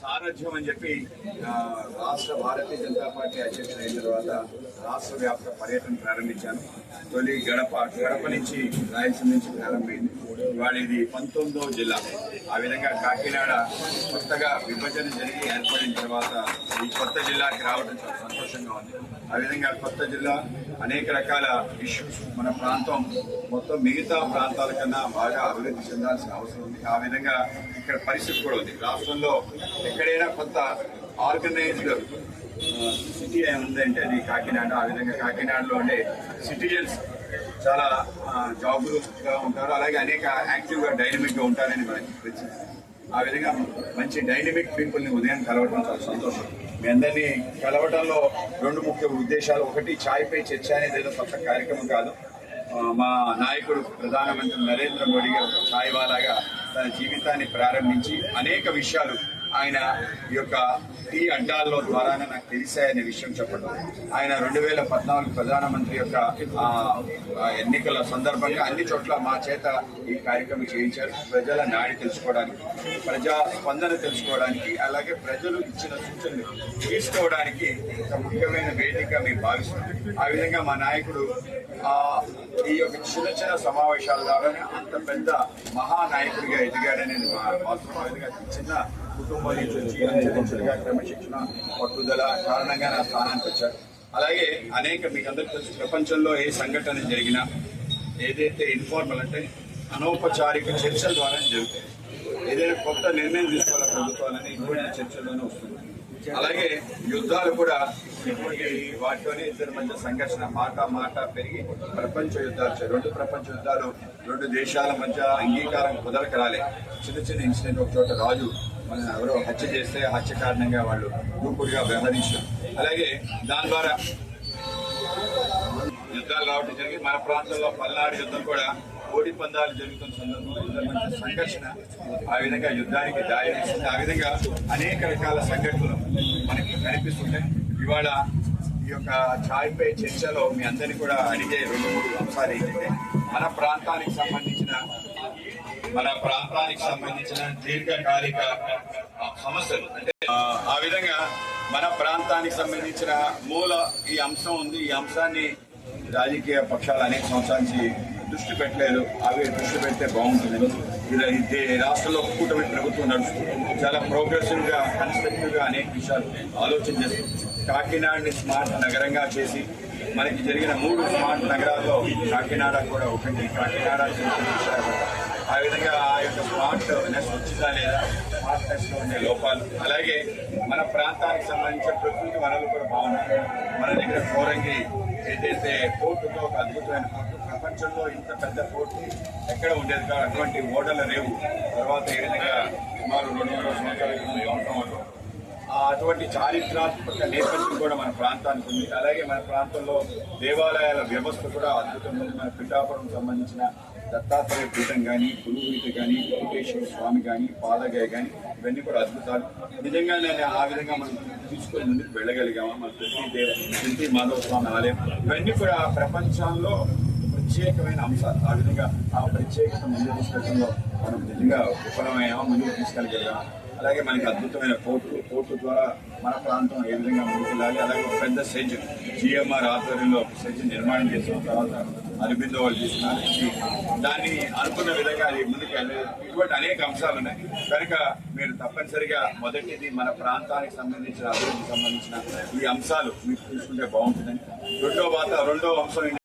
సారథ్యం అని చెప్పి రాష్ట్ర భారతీయ జనతా పార్టీ అధ్యక్షుడు అయిన తర్వాత రాష్ట్ర వ్యాప్త పర్యటన ప్రారంభించాను. తొలి గడప గడప నుంచి రాయలసీమ నుంచి ప్రారంభమైంది. ఇవాళ ఇది పంతొమ్మిదవ జిల్లా. ఆ విధంగా కాకినాడ కొత్తగా విభజన జరిగి ఏర్పడిన తర్వాత ఈ కొత్త జిల్లాకి రావడం చాలా సంతోషంగా ఉంది. ఆ విధంగా కొత్త జిల్లా అనేక రకాల ఇష్యూస్ మన ప్రాంతం మొత్తం మిగతా ప్రాంతాల కన్నా బాగా అభివృద్ధి చెందాల్సిన అవసరం ఉంది. ఆ విధంగా ఇక్కడ పరిస్థితి కూడా ఉంది. రాష్ట్రంలో ఎక్కడైనా కొంత ఆర్గనైజ్డ్ సిటీ ఉందంటే అది కాకినాడ ఆ విధంగా కాకినాడలో ఉండే సిటిజన్స్ చాలా జాబులుగా ఉంటారు. అలాగే అనేక యాక్టివ్గా డైనమిక్గా ఉంటారని మనకి ఆ విధంగా మంచి డైనమిక్ పీపుల్ని ఉదయం కలవటం చాలా సంతోషం. మీ అందరినీ కలవటంలో రెండు ముఖ్య ఉద్దేశాలు. ఒకటి ఛాయ్పై చర్చ అనేది ఏదో కొత్త కార్యక్రమం కాదు. మా నాయకుడు ప్రధానమంత్రి నరేంద్ర మోడీ గారు ఒక ఛాయ్ వాలాగా తన జీవితాన్ని ప్రారంభించి అనేక విషయాలు ఆయన ఈ యొక్క టీ అడ్డాల్లో ద్వారానే నాకు తెలిసాయనే విషయం చెప్పడం. ఆయన రెండు వేల పద్నాలుగు ప్రధానమంత్రి యొక్క ఎన్నికల సందర్భంగా అన్ని చోట్ల మా చేత ఈ కార్యక్రమం చేయించారు. ప్రజల నాడి తెలుసుకోవడానికి ప్రజా స్పందన తెలుసుకోవడానికి అలాగే ప్రజలు ఇచ్చిన సూచనలు తీసుకోవడానికి ఒక ముఖ్యమైన వేదిక మేము భావిస్తున్నాం. ఆ విధంగా మా నాయకుడు ఈ యొక్క చిన్న చిన్న సమావేశాల ద్వారానే అంత పెద్ద మహానాయకుడిగా ఎదిగాడని మా చిన్న కుటుంబం నుంచి వచ్చి అంచెలంచెలుగా క్రమశిక్షణ పట్టుదల కారణంగా నా స్థానానికి వచ్చారు. అలాగే అనేక మీకు అందరికీ తెలుసు ప్రపంచంలో ఏ సంఘటన జరిగినా ఏదైతే ఇన్ఫార్మల్ అంటే అనౌపచారిక చర్చల ద్వారా జరుగుతాయి. ఏదైనా కొత్త నిర్ణయం తీసుకోవాలి ప్రభుత్వాలని ఇటువంటి చర్చల్లోనే వస్తుంది. అలాగే యుద్ధాలు కూడా ఇటువంటి వాటిలోనే ఇద్దరి మధ్య సంఘర్షణ మాట మాట పెరిగి ప్రపంచ యుద్ధాలు రెండు ప్రపంచ యుద్ధాలు రెండు దేశాల మధ్య అంగీకారం కుదరక రాలే. చిన్న చిన్న ఇన్సిడెంట్ ఒక చోట రాజు మన ఎవరో హత్య చేస్తే హత్య కారణంగా వాళ్ళు దూకుడుగా వ్యవహరించారు. అలాగే దాని ద్వారా యుద్ధాలు రావడం జరిగింది. మన ప్రాంతంలో పల్నాడు యుద్ధం కూడా కోడి పందాలు జరుగుతున్న సందర్భంలో సంఘర్షణ ఆ విధంగా యుద్ధానికి దారి తీసింది ఆ విధంగా అనేక రకాల సంఘటనలు మనకి కనిపిస్తుంటాయి. ఇవాళ ఈ యొక్క ఛాయ్పై చర్చలో మీ అందరినీ కూడా అడిగే రెండు మూడు అంశాలు ఏంటంటే మన ప్రాంతానికి సంబంధించిన మన ప్రాంతానికి సంబంధించిన దీర్ఘకాలిక సమస్యలు. అంటే ఆ, విధంగా మన ప్రాంతానికి సంబంధించిన మూల ఈ అంశం ఉంది. ఈ అంశాన్ని రాజకీయ పక్షాలు అనేక సంవత్సరాల నుంచి దృష్టి పెట్టలేదు. అవి దృష్టి పెడితే బాగుంటుంది. ఇలా ఇది రాష్ట్రంలో కూటమి ప్రభుత్వం నడుస్తుంది. చాలా ప్రోగ్రెసివ్గా కన్స్ట్రక్టివ్గా అనేక విషయాలు ఆలోచన చేస్తుంది. కాకినాడని స్మార్ట్ నగరంగా చేసి మనకి జరిగిన మూడు స్మార్ట్ నగరాల్లో కాకినాడ కూడా ఒకటి. కాకినాడ తిరుపతి, విశాఖపట్నం. ఆ విధంగా ఆ యొక్క స్మార్ట్ స్మార్ట్నెస్ వచ్చిందా లేదా స్మార్ట్నెస్లో ఉండే లోపాలు. అలాగే మన ప్రాంతానికి సంబంధించిన ప్రకృతి వనరులు కూడా బాగున్నాయి. మన దగ్గర కోరంగి ఏదైతే పోర్టుతో ఒక అద్భుతమైన పోర్టు ప్రపంచంలో ఇంత పెద్ద పోర్టు ఎక్కడ ఉండేది కాదు. అటువంటి ఓడల రేవు తర్వాత ఏ విధంగా సుమారు రెండు వందల సంవత్సరాల క్రితం అవటం అటువంటి చారిత్రాత్మక నేపథ్యం కూడా మన ప్రాంతానికి ఉంది. అలాగే మన ప్రాంతంలో దేవాలయాల వ్యవస్థ కూడా అద్భుతంగా ఉంది. మన పిఠాపురం సంబంధించిన దత్తాత్రేయ పీఠం కానీ పులుగురిత కానీ వెంకటేశ్వర స్వామి కానీ పాదగాయ కానీ ఇవన్నీ కూడా అద్భుతాలు. నిజంగా నేను ఆ విధంగా మనం తీసుకొని ముందుకు వెళ్ళగలిగాము? మన ప్రతి దేవ ప్రతి మాధవ స్వామి ఆలయం. ఇవన్నీ కూడా ప్రపంచంలో ప్రత్యేకమైన అంశాలు. ఆ విధంగా ఆ ప్రత్యేకత ముందు తీసుకెళ్ళడంలో మనం నిజంగా విఫలమయ్యామా? ముందుకు తీసుకెళ్ళగలిగాం అలాగే మనకి అద్భుతమైన పోర్టు పోర్టు ద్వారా మన ప్రాంతం ఏ విధంగా ముందుకెళ్ళాలి అలాగే ఒక పెద్ద సెజ్ జిఎంఆర్ ఆధ్వర్యంలో ఒక సెజ్ నిర్మాణం చేసిన తర్వాత అరబిందో వాళ్ళు తీసుకున్నారు దాన్ని అనుకున్న విధంగా అది ముందుకు వెళ్ళలేదు ఇటువంటి అనేక అంశాలు ఉన్నాయి. కనుక మీరు తప్పనిసరిగా మొదటిది మన ప్రాంతానికి సంబంధించిన అభివృద్ధికి సంబంధించిన ఈ అంశాలు మీరు తీసుకుంటే బాగుంటుందని. రెండో వాత రెండో అంశం